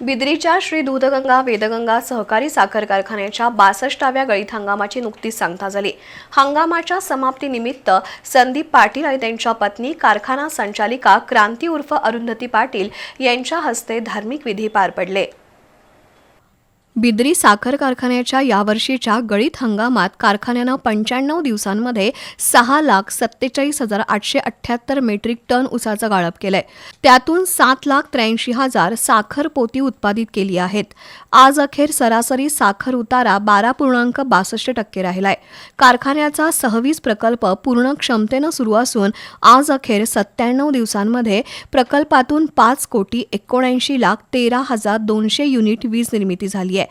बिद्रीच्या श्री दूधगंगा वेदगंगा सहकारी साखर कारखान्याच्या बासष्टाव्या गळीत हंगामाची नुकतीच सांगता झाली. हंगामाच्या समाप्तीनिमित्त संदीप पाटील आणि त्यांच्या पत्नी कारखाना संचालिका क्रांती उर्फ अरुंधती पाटील यांच्या हस्ते धार्मिक विधी पार पडले. बिद्री साखर कारखान्याच्या यावर्षीच्या गळीत हंगामात कारखान्यानं पंच्याण्णव दिवसांमध्ये सहा लाख सत्तेचाळीस हजार आठशे अठ्ठ्याहत्तर मेट्रिक टन उसाचं गाळप केलंय. त्यातून सात लाख त्र्याऐंशी हजार साखर पोती उत्पादित केली आहेत. आज अखेर सरासरी साखर उतारा बारा पूर्णांक बासष्ट टक्के राहिलाय. कारखान्याचा सहवीस प्रकल्प पूर्ण क्षमतेनं सुरू असून आज अखेर सत्त्याण्णव दिवसांमध्ये प्रकल्पातून पाच कोटी एकोणऐंशी लाख तेरा हजार दोनशे युनिट वीज निर्मिती झाली आहे.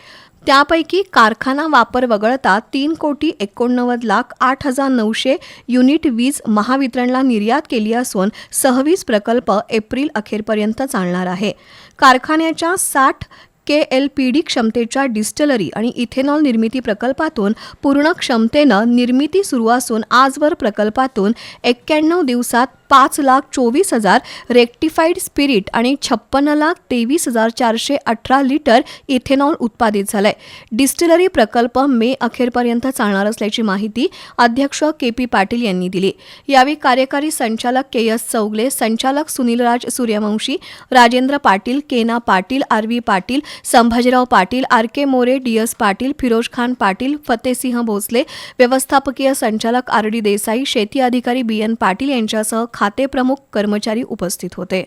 त्यापैकी कारखाना वापर वगळता तीन कोटी एकोणनव्वद लाख आठ हजार नऊशे युनिट वीज महावितरणला निर्यात केली असून सहवीस प्रकल्प एप्रिल अखेरपर्यंत चालणार आहे. कारखान्याच्या साठ के एल पी डी क्षमतेच्या डिस्टलरी आणि इथेनॉल निर्मिती प्रकल्पातून पूर्ण क्षमतेनं निर्मिती सुरू असून आजवर प्रकल्पातून एक्क्याण्णव दिवसात पाच लाख चोवीस हजार रेक्टिफाईड स्पिरिट आणि छप्पन्न लाख तेवीस हजार चारशे अठरा लिटर इथेनॉल उत्पादित झालंय. डिस्टिलरी प्रकल्प मे अखेरपर्यंत चालणार असल्याची माहिती अध्यक्ष के पी पाटील यांनी दिली. यावेळी कार्यकारी संचालक के एस चौगले संचालक सुनीलराज Suryavanshi Rajendra Patil Kena Patil R V Patil Sambhajirao Patil R K More D S Patil Firoz Khan Patil Fatesinh Bhosale व्यवस्थापकीय संचालक आर डी देसाई शेती अधिकारी बी एन पाटील यांच्यासह खाते प्रमुख कर्मचारी उपस्थित होते.